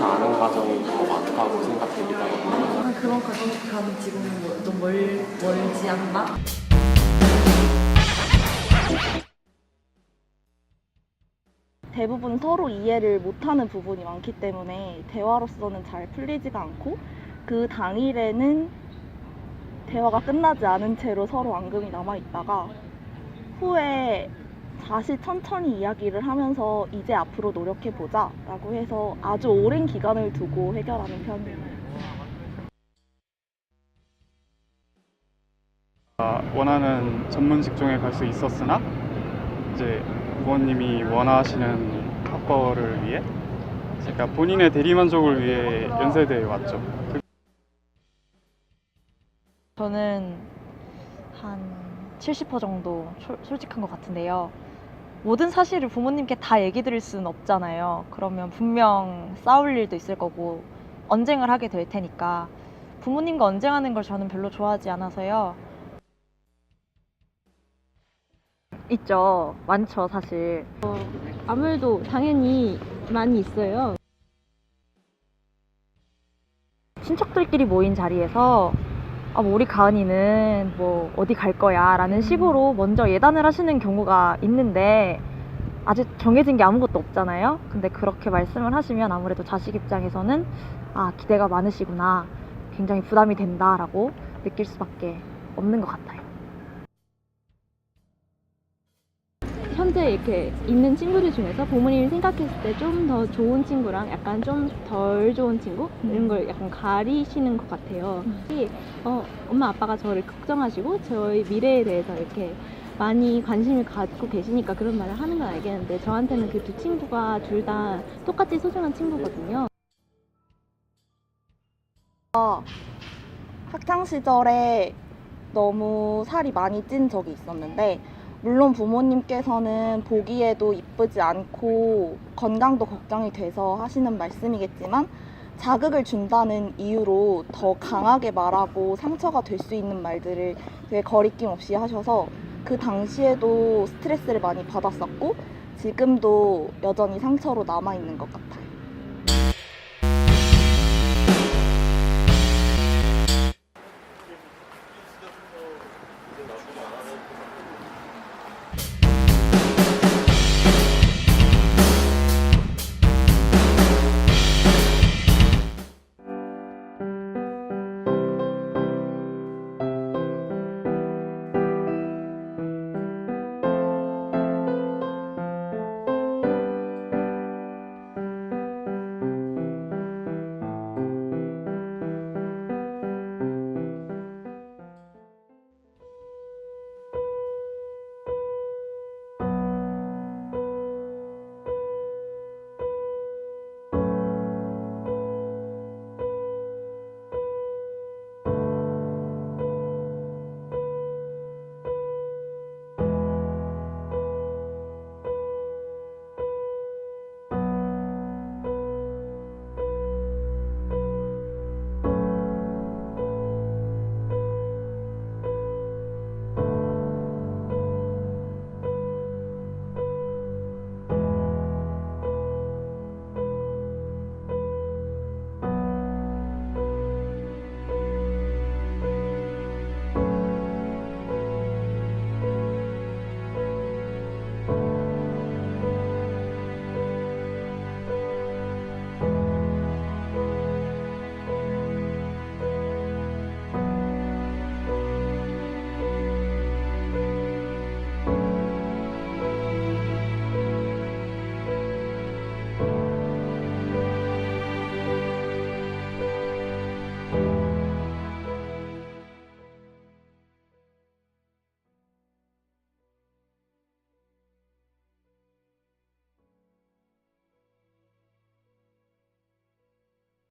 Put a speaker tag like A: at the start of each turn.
A: 과정이 더 많다고 생각됩니다.
B: 아, 그런 과정까지 지금은 뭐, 좀 멀, 멀지 않나?
C: 대부분 서로 이해를 못하는 부분이 많기 때문에 대화로서는 잘 풀리지가 않고 그 당일에는 대화가 끝나지 않은 채로 서로 앙금이 남아 있다가 후에 다시 천천히 이야기를 하면서 이제 앞으로 노력해 보자 라고 해서 아주 오랜 기간을 두고 해결하는 편이에요.
D: 원하는 전문 직종에 갈 수 있었으나 이제 부모님이 원하시는 학벌을 위해 제가 본인의 대리만족을 위해 연세대에 왔죠.
E: 저는 한 70% 정도 솔- 솔직한 것 같은데요. 모든 사실을 부모님께 다 얘기 드릴 수는 없잖아요. 그러면 분명 싸울 일도 있을 거고 언쟁을 하게 될 테니까 부모님과 언쟁하는 걸 저는 별로 좋아하지 않아서요. 있죠. 많죠, 사실.
F: 아무래도 당연히 많이 있어요.
E: 친척들끼리 모인 자리에서 아, 뭐 우리 가은이는 뭐 어디 갈 거야 라는 식으로 먼저 예단을 하시는 경우가 있는데 아직 정해진 게 아무것도 없잖아요. 근데 그렇게 말씀을 하시면 아무래도 자식 입장에서는 아, 기대가 많으시구나. 굉장히 부담이 된다라고 느낄 수밖에 없는 것 같아요.
F: 현재 이렇게 있는 친구들 중에서 부모님이 생각했을 때 좀 더 좋은 친구랑 약간 좀 덜 좋은 친구 이런 걸 약간 가리시는 것 같아요. 특히 어, 엄마 아빠가 저를 걱정하시고 저희 미래에 대해서 이렇게 많이 관심을 갖고 계시니까 그런 말을 하는 건 알겠는데 저한테는 그 두 친구가 둘 다 똑같이 소중한 친구거든요.
C: 학창 시절에 너무 살이 많이 찐 적이 있었는데 물론 부모님께서는 보기에도 이쁘지 않고 건강도 걱정이 돼서 하시는 말씀이겠지만 자극을 준다는 이유로 더 강하게 말하고 상처가 될 수 있는 말들을 되게 거리낌 없이 하셔서 그 당시에도 스트레스를 많이 받았었고 지금도 여전히 상처로 남아 있는 것 같아요.